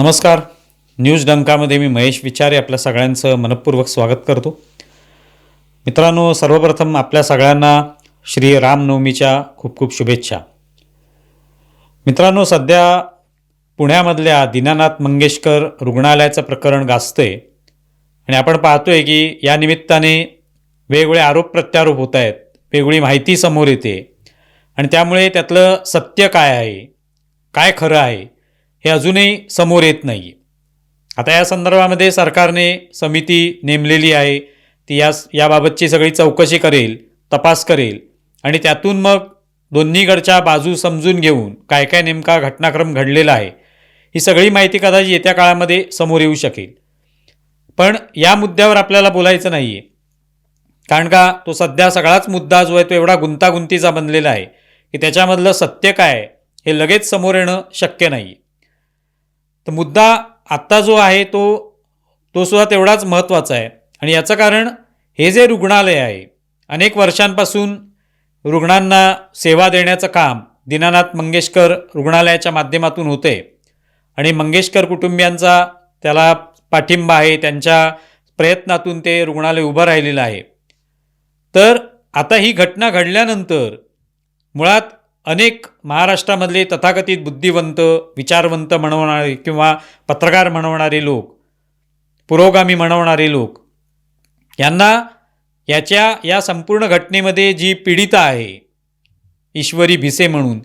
नमस्कार. न्यूज डंकामध्ये मी महेश विचारे आपल्या सगळ्यांचं मनपूर्वक स्वागत करतो. मित्रांनो सर्वप्रथम आपल्या सगळ्यांना श्री रामनवमीच्या खूप खूप शुभेच्छा. मित्रांनो सध्या पुण्यामधल्या दीनानाथ मंगेशकर रुग्णालयाचं प्रकरण गाजतंय. आणि आपण पाहतोय की या निमित्ताने वेगवेगळे आरोप प्रत्यारोप होत आहेत. वेगवेगळी माहिती समोर येते. आणि त्यामुळे त्यातलं सत्य काय आहे? काय खरं आहे? हे अजूनही समोर येत नाही आता या संदर्भामध्ये सरकारने समिती नेमलेली आहे. ती या याबाबतची सगळी चौकशी करेल तपास करेल आणि त्यातून मग दोन्हीकडच्या बाजू समजून घेऊन काय काय नेमका घटनाक्रम घडलेला आहे ही सगळी माहिती कदाचित येत्या काळामध्ये समोर येऊ शकेल. पण या मुद्द्यावर आपल्याला बोलायचं नाही आहे कारण का तो सध्या सगळाच मुद्दा जो आहे तो एवढा गुंतागुंतीचा बनलेला आहे की त्याच्यामधलं सत्य काय हे लगेच समोर येणं शक्य नाही तर मुद्दा आत्ता जो आहे तो तो सुद्धा तेवढाच महत्त्वाचा आहे. आणि याचं कारण हे जे रुग्णालय आहे अनेक वर्षांपासून रुग्णांना सेवा देण्याचं काम दीनानाथ मंगेशकर रुग्णालयाच्या माध्यमातून होते. आणि मंगेशकर कुटुंबियांचा त्याला पाठिंबा आहे त्यांच्या प्रयत्नातून ते रुग्णालय उभं राहिलेलं आहे. तर आता ही घटना घडल्यानंतर मुळात अनेक महाराष्ट्रामधले तथाकथित बुद्धिवंत विचारवंत म्हणवणारे किंवा पत्रकार म्हणवणारे लोक पुरोगामी म्हणवणारे लोक यांना याच्या या संपूर्ण घटनेमध्ये जी पीडिता आहे ईश्वरी भिसे म्हणून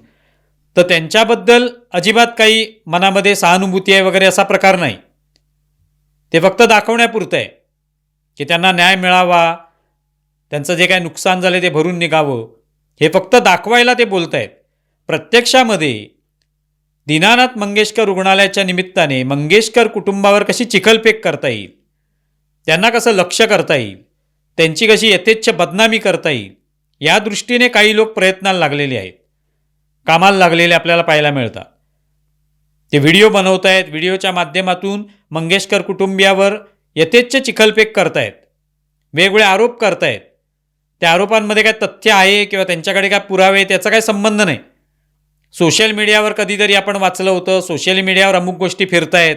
तर त्यांच्याबद्दल अजिबात काही मनामध्ये सहानुभूती आहे वगैरे असा प्रकार नाही. ते फक्त दाखवण्यापुरतं आहे की त्यांना न्याय मिळावा त्यांचं जे काय नुकसान झालं ते भरून निघावं हे फक्त दाखवायला ते बोलत आहेत प्रत्यक्षामध्ये दीनानाथ मंगेशकर रुग्णालयाच्या निमित्ताने मंगेशकर कुटुंबावर कशी चिखलफेक करता येईल? त्यांना कसं लक्ष करता येईल? त्यांची कशी यथेच्छ बदनामी करता येईल? या दृष्टीने काही लोक प्रयत्नाला लागलेले आहेत. कामाला लागलेले आपल्याला पाहायला मिळतात. ते व्हिडिओ बनवत आहेत व्हिडिओच्या माध्यमातून मंगेशकर कुटुंबियावर यथेच्छ चिखलफेक करतायत. वेगवेगळे आरोप करतायत. त्या आरोपांमध्ये काय तथ्य आहे किंवा त्यांच्याकडे काय पुरावे आहे त्याचा काय संबंध नाही. सोशल मीडियावर कधीतरी आपण वाचलं होतं सोशल मीडियावर अमुक गोष्टी फिरतायत.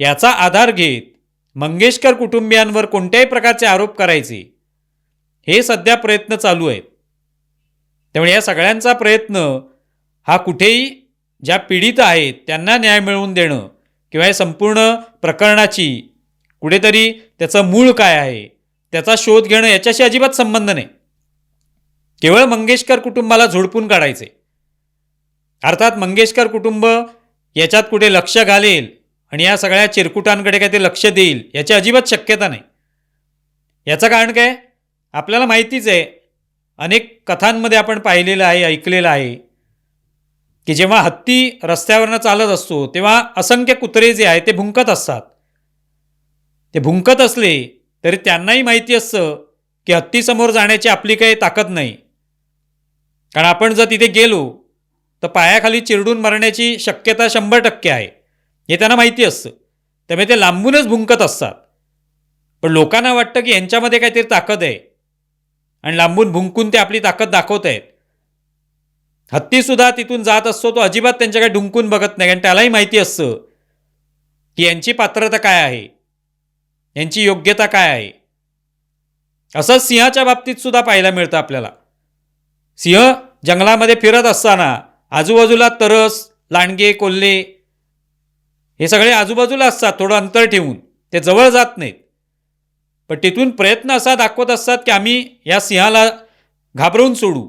याचा आधार घेत मंगेशकर कुटुंबियांवर कोणत्याही प्रकारचे आरोप करायचे हे सध्या प्रयत्न चालू आहेत. त्यामुळे या सगळ्यांचा प्रयत्न हा कुठेही ज्या पीडित आहेत त्यांना न्याय मिळवून देणं किंवा या संपूर्ण प्रकरणाची कुठेतरी त्याचं मूळ काय आहे त्याचा शोध घेणं याच्याशी अजिबात संबंध नाही. केवळ मंगेशकर कुटुंबाला झोडपून काढायचे. अर्थात मंगेशकर कुटुंब याच्यात कुठे लक्ष घालेल आणि या सगळ्या चिरकुटांकडे काय ते लक्ष देईल याची अजिबात शक्यता नाही. याचं कारण काय? आपल्याला माहितीच आहे. अनेक कथांमध्ये आपण पाहिलेलं आहे ऐकलेलं आहे की जेव्हा हत्ती रस्त्यावरनं चालत असतो तेव्हा असंख्य कुत्रे जे आहे ते भुंकत असतात. ते भुंकत असले तरी त्यांनाही माहिती असतं की हत्तीसमोर जाण्याची आपली काही ताकद नाही. कारण आपण जर तिथे गेलो तर पायाखाली चिरडून मरण्याची शक्यता शंभर टक्के आहे. हे त्यांना माहिती असतं. त्यामुळे ते लांबूनच भुंकत असतात. पण लोकांना वाटतं की यांच्यामध्ये काहीतरी ताकद आहे. आणि लांबून भुंकून ते आपली ताकद दाखवत आहेत. हत्तीसुद्धा तिथून जात असतो तो अजिबात त्यांच्याकडे ढुंकून बघत नाही. कारण त्यालाही माहिती असतं की यांची पात्रता काय आहे. यांची योग्यता काय आहे? असंच सिंहाच्या बाबतीत सुद्धा पाहायला मिळतं आपल्याला. सिंह जंगलामध्ये फिरत असताना आजूबाजूला तरस लांडगे कोल्हे हे सगळे आजूबाजूला असतात थोडं अंतर ठेवून. ते जवळ जात नाहीत. पण तिथून प्रयत्न असा दाखवत असतात की आम्ही या सिंहाला घाबरवून सोडू.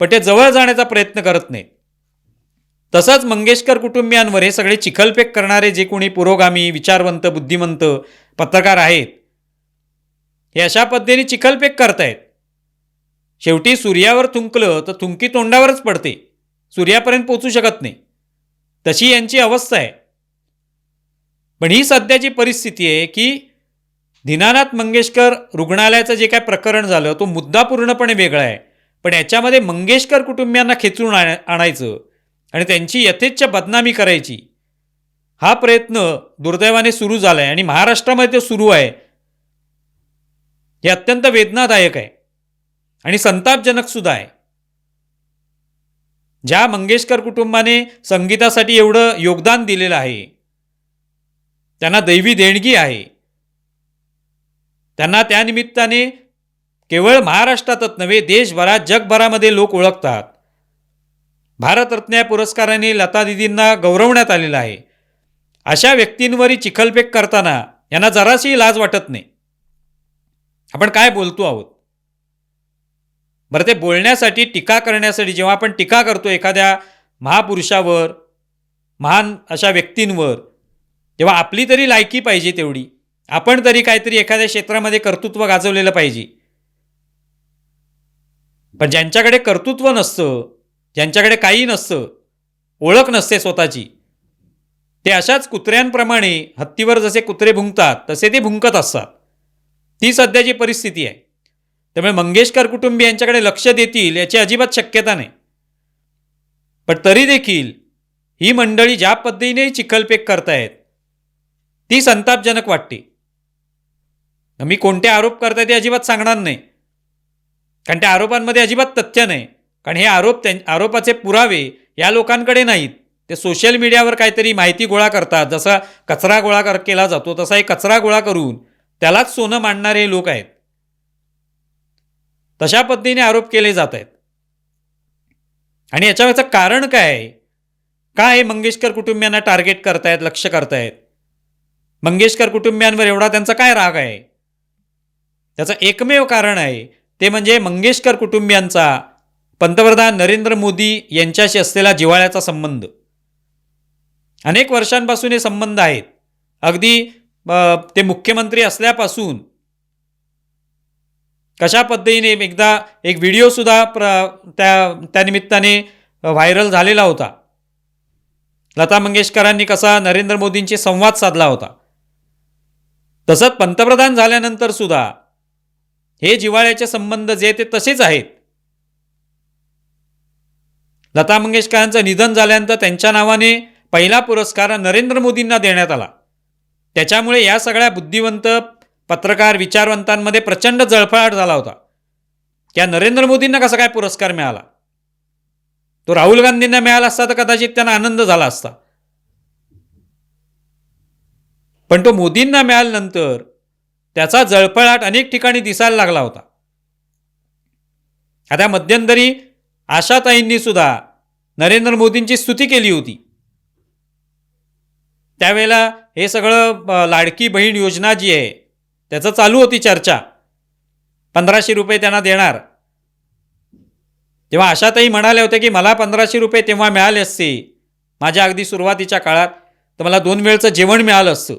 पण ते जवळ जाण्याचा प्रयत्न करत नाहीत. तसंच मंगेशकर कुटुंबियांवर हे सगळे चिखलफेक करणारे जे कोणी पुरोगामी विचारवंत बुद्धिमंत पत्रकार आहेत. हे अशा पद्धतीने चिखलफेक करतायत. शेवटी सूर्यावर थुंकलं तर थुंकी तोंडावरच पडते. सूर्यापर्यंत पोचू शकत नाही. तशी यांची अवस्था आहे. पण ही सध्याची परिस्थिती आहे की दीनानाथ मंगेशकर रुग्णालयाचं जे काय प्रकरण झालं तो मुद्दा पूर्णपणे वेगळा आहे. पण याच्यामध्ये मंगेशकर कुटुंबियांना खेचून आण आणायचं आणि त्यांची यथेच्छ बदनामी करायची. हा प्रयत्न दुर्दैवाने सुरू झाला आहे आणि महाराष्ट्रामध्ये तो सुरू आहे. हे अत्यंत वेदनादायक आहे. आणि संतापजनक सुद्धा आहे. ज्या मंगेशकर कुटुंबाने संगीतासाठी एवढं योगदान दिलेलं आहे त्यांना दैवी देणगी आहे. त्यांना त्यानिमित्ताने केवळ महाराष्ट्रातच नव्हे देशभरात जगभरामध्ये लोक ओळखतात. भारतरत्न या पुरस्काराने लता दिदींना गौरवण्यात आलेलं आहे. अशा व्यक्तींवरही चिखलफेक करताना यांना जराशी लाज वाटत नाही. आपण काय बोलतो आहोत? बरं ते बोलण्यासाठी टीका करण्यासाठी जेव्हा आपण टीका करतो एखाद्या महापुरुषावर महान अशा व्यक्तींवर तेव्हा आपली तरी लायकी पाहिजे तेवढी. आपण तरी काहीतरी एखाद्या क्षेत्रामध्ये कर्तृत्व गाजवलेलं पाहिजे. पण ज्यांच्याकडे कर्तृत्व नसतं ज्यांच्याकडे काही नसतं ओळख नसते स्वतःची ते अशाच कुत्र्यांप्रमाणे हत्तीवर जसे कुत्रे भुंकतात तसे ते भुंकत असतात. ती सध्याची परिस्थिती आहे. त्यामुळे मंगेशकर कुटुंबीय यांच्याकडे लक्ष देतील याची अजिबात शक्यता नाही. पण तरी देखील ही मंडळी ज्या पद्धतीने चिखलपेक करतायत ती संतापजनक वाटते. मी कोणते आरोप करताय ते अजिबात सांगणार नाही. कारण त्या आरोपांमध्ये अजिबात तथ्य नाही. कारण हे आरोप त्यां आरोपाचे पुरावे या लोकांकडे नाहीत. ते सोशल मीडियावर काहीतरी माहिती गोळा करतात. जसा कचरा गोळा कर केला जातो तसा कचरा गोळा करून त्यालाच सोनं मांडणारे लोक आहेत. तशा पद्धतीने आरोप केले जात आहेत. आणि याच्यावरचं कारण काय का काय हे मंगेशकर कुटुंबियांना टार्गेट करतायत लक्ष करतायत? मंगेशकर कुटुंबियांवर एवढा त्यांचा काय राग आहे? त्याचं एकमेव कारण आहे ते म्हणजे मंगेशकर कुटुंबियांचा पंतप्रधान नरेंद्र मोदी यांच्याशी असलेला जिव्हाळ्याचा संबंध. अनेक वर्षांपासून हे संबंध आहेत. अगदी ते मुख्यमंत्री असल्यापासून कशा पद्धतीने एकदा एक व्हिडिओसुद्धा प्र त्या त्यानिमित्ताने व्हायरल झालेला होता. लता मंगेशकरांनी कसा नरेंद्र मोदींशी संवाद साधला होता. तसंच पंतप्रधान झाल्यानंतर सुद्धा हे जिव्हाळ्याचे संबंध जे ते तसेच आहेत. लता मंगेशकरांचं निधन झाल्यानंतर त्यांच्या नावाने पहिला पुरस्कार नरेंद्र मोदींना देण्यात आला. त्याच्यामुळे या सगळ्या बुद्धिवंत पत्रकार विचारवंतांमध्ये प्रचंड जळफळाट झाला होता. त्या नरेंद्र मोदींना कसा काय पुरस्कार मिळाला? तो राहुल गांधींना मिळाला असता तर कदाचित त्यांना आनंद झाला असता. पण तो मोदींना मिळाल्यानंतर त्याचा जळफळाट अनेक ठिकाणी दिसायला लागला होता. आता मध्यंतरी आशाताईंनी सुद्धा नरेंद्र मोदींची स्तुती केली होती. त्यावेळेला हे सगळं लाडकी बहीण योजना जी आहे त्याचं चालू होती चर्चा. पंधराशे रुपये त्यांना देणार. तेव्हा आशाताई म्हणाल्या होत्या की मला पंधराशे रुपये तेव्हा मिळाले असते. माझ्या अगदी सुरुवातीच्या काळात तर मला दोन वेळचं जेवण मिळालं असतं.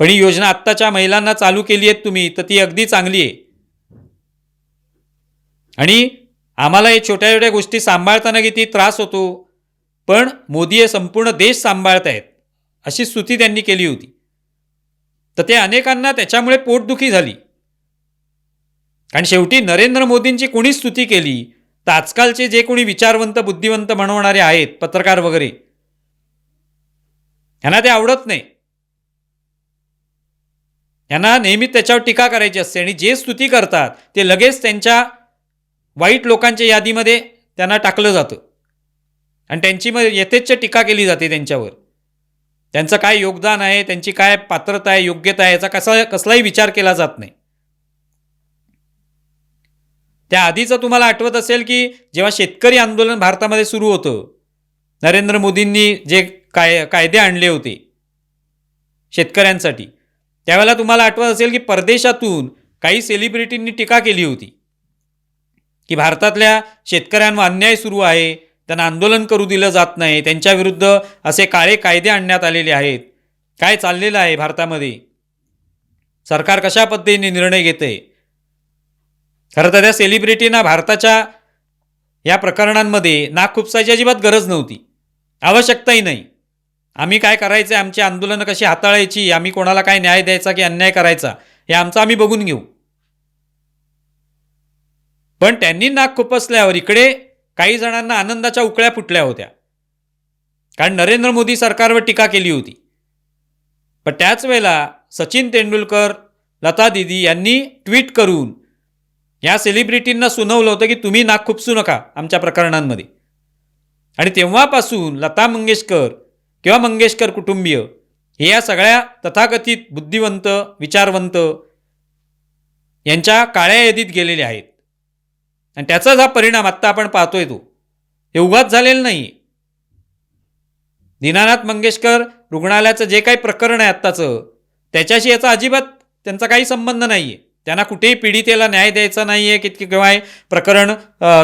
पण ही योजना आत्ताच्या महिलांना चालू केली आहेत तुम्ही तर ती अगदी चांगली आहे. आणि आम्हाला हे छोट्या छोट्या गोष्टी सांभाळताना किती त्रास होतो पण मोदी हे संपूर्ण देश सांभाळत आहेत अशी स्तुती त्यांनी केली होती. तर ते अनेकांना त्याच्यामुळे पोटदुखी झाली. आणि शेवटी नरेंद्र मोदींची कोणी स्तुती केली तर आजकालचे जे कोणी विचारवंत बुद्धिवंत म्हणवणारे आहेत पत्रकार वगैरे ह्यांना ते आवडत नाही. यांना नेहमी त्याच्यावर टीका करायची असते आणि जे स्तुती करतात ते लगेच त्यांच्या वाईट लोकांच्या यादीमध्ये त्यांना टाकलं जातं. आणि त्यांची मग यथेच्छ टीका केली जाते त्यांच्यावर. त्यांचं काय योगदान आहे त्यांची काय पात्रता आहे योग्यता आहे याचा कसा कसलाही विचार केला जात नाही. त्या आधीचं तुम्हाला आठवत असेल की जेव्हा शेतकरी आंदोलन भारतामध्ये सुरू होतं नरेंद्र मोदींनी जे काय कायदे आणले होते शेतकऱ्यांसाठी त्यावेळेला तुम्हाला आठवत असेल की परदेशातून काही सेलिब्रिटींनी टीका केली होती की भारतातल्या शेतकऱ्यांवर अन्याय सुरू आहे त्यांना आंदोलन करू दिलं जात नाही. त्यांच्याविरुद्ध असे काळे कायदे आणण्यात आलेले आहेत. काय चाललेलं आहे भारतामध्ये? सरकार कशा पद्धतीने निर्णय घेते? खरं तर त्या सेलिब्रिटींना भारताच्या या प्रकरणांमध्ये नाक खुपसायची अजिबात गरज नव्हती. आवश्यकताही नाही. आम्ही काय करायचं? आमची आंदोलनं कशी हाताळायची? आम्ही कोणाला काय न्याय द्यायचा की अन्याय करायचा? हे आमचं आम्ही बघून घेऊ. पण त्यांनी नाक खुपसल्यावर इकडे काही जणांना आनंदाच्या उकळ्या फुटल्या होत्या. कारण नरेंद्र मोदी सरकारवर टीका केली होती. पण त्याच वेळेला सचिन तेंडुलकर लता दिदी यांनी ट्विट करून या सेलिब्रिटींना सुनावलं होतं की तुम्ही नाक खुपसू नका आमच्या प्रकरणांमध्ये. आणि तेव्हापासून लता मंगेशकर किंवा मंगेशकर कुटुंबीय हे या सगळ्या तथाकथित बुद्धिवंत विचारवंत यांच्या काळ्या यादीत गेलेले आहेत. आणि त्याचाच हा परिणाम आत्ता आपण पाहतोय तो. हे उगाच झालेलं नाही दीनानाथ मंगेशकर रुग्णालयाचं जे काही प्रकरण आहे आत्ताचं त्याच्याशी याचा अजिबात त्यांचा काही संबंध नाही आहे त्यांना कुठेही पीडितेला न्याय द्यायचा नाही आहे की किंवा हे प्रकरण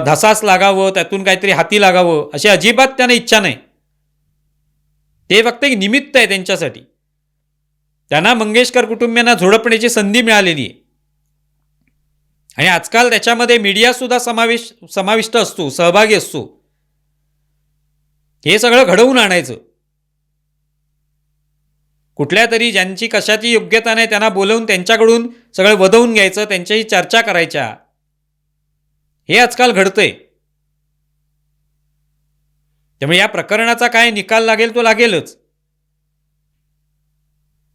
धसास लागावं त्यातून काहीतरी हाती लागावं अशी अजिबात त्यांना इच्छा नाही. ते फक्त एक निमित्त आहे त्यांच्यासाठी. त्यांना मंगेशकर कुटुंबियांना झोडपण्याची संधी मिळालेली आहे. आणि आजकाल त्याच्यामध्ये मीडियासुद्धा समावेश समाविष्ट असतो सहभागी असतो. हे सगळं घडवून आणायचं. कुठल्या तरी ज्यांची कशाची योग्यता नाही त्यांना बोलवून त्यांच्याकडून सगळं वदवून घ्यायचं त्यांच्याशी चर्चा करायच्या. हे आजकाल घडतंय. त्यामुळे या प्रकरणाचा काय निकाल लागेल तो लागेलच.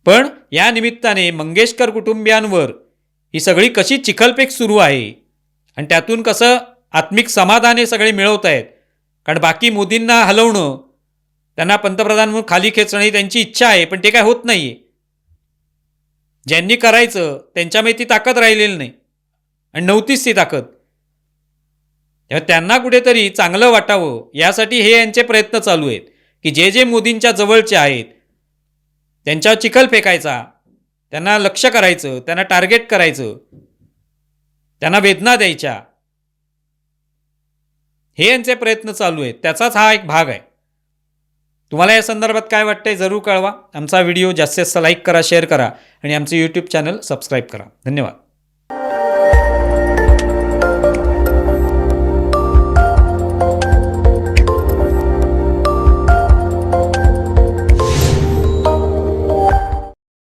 पण या निमित्ताने मंगेशकर कुटुंबियांवर ही सगळी कशी चिखलपेक सुरू आहे? आणि त्यातून कसं आत्मिक समाधान हे सगळे मिळवत आहेत? कारण बाकी मोदींना हलवणं त्यांना पंतप्रधान म्हणून खाली खेचणं ही त्यांची इच्छा आहे पण ते काय होत नाही आहे ज्यांनी करायचं त्यांच्यामध्ये ती ताकद राहिलेली नाही. आणि नव्हतीच ती ताकद. तेव्हा त्यांना कुठेतरी चांगलं वाटावं यासाठी हे यांचे प्रयत्न चालू आहेत की जे जे मोदींच्या जवळचे आहेत त्यांच्यावर चिखल फेकायचा त्यांना लक्ष करायचं त्यांना टार्गेट करायचं त्यांना वेदना द्यायच्या. हे यांचे प्रयत्न चालू आहेत. त्याचाच हा एक भाग आहे. तुम्हाला या संदर्भात काय वाटतंय जरूर कळवा. आमचा व्हिडिओ जास्तीत जास्त लाईक करा शेअर करा आणि आमचं यूट्यूब चॅनल सबस्क्राईब करा. धन्यवाद.